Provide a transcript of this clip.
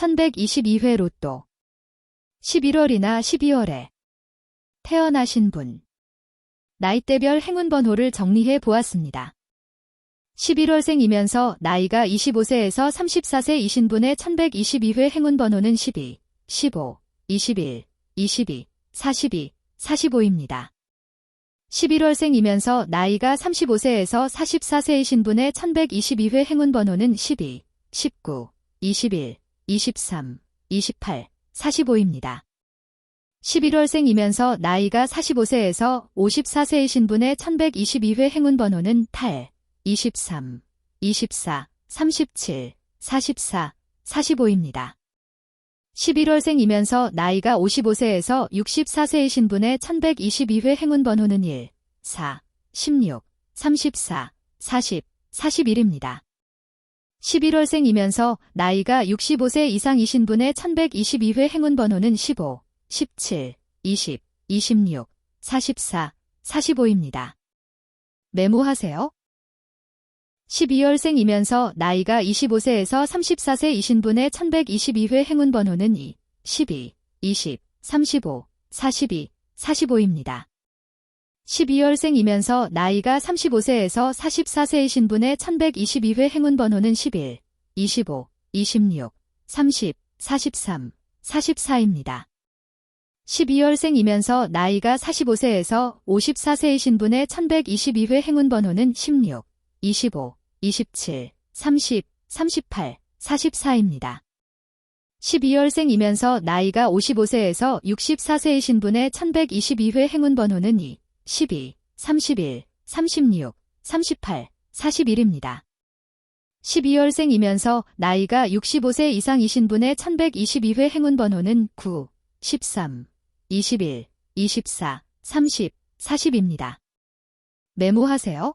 1122회 로또 11월이나 12월에 태어나신 분 나이대별 행운 번호를 정리해 보았습니다. 11월생이면서 나이가 25세에서 34세이신 분의 1122회 행운 번호는 12, 15, 21, 22, 42, 45입니다. 11월생이면서 나이가 35세에서 44세이신 분의 1122회 행운 번호는 12, 19, 21, 23, 28, 45입니다. 11월생이면서 나이가 45세에서 54세이신 분의 1122회 행운번호는 8, 23, 24, 37, 44, 45입니다. 11월생이면서 나이가 55세에서 64세이신 분의 1122회 행운번호는 1, 4, 16, 34, 40, 41입니다. 11월생이면서 나이가 65세 이상이신 분의 1122회 행운 번호는 15, 17, 20, 26, 44, 45입니다. 메모하세요. 12월생이면서 나이가 25세에서 34세이신 분의 1122회 행운 번호는 2, 12, 20, 35, 42, 45입니다. 12월생이면서 나이가 35세에서 44세이신 분의 1122회 행운 번호는 11, 25, 26, 30, 43, 44입니다. 12월생이면서 나이가 45세에서 54세이신 분의 1122회 행운 번호는 16, 25, 27, 30, 38, 44입니다. 12월생이면서 나이가 55세에서 64세이신 분의 1122회 행운 번호는 2, 12, 31, 36, 38, 41입니다. 12월생이면서 나이가 65세 이상이신 분의 1122회 행운 번호는 9, 13, 21, 24, 30, 40입니다. 메모하세요.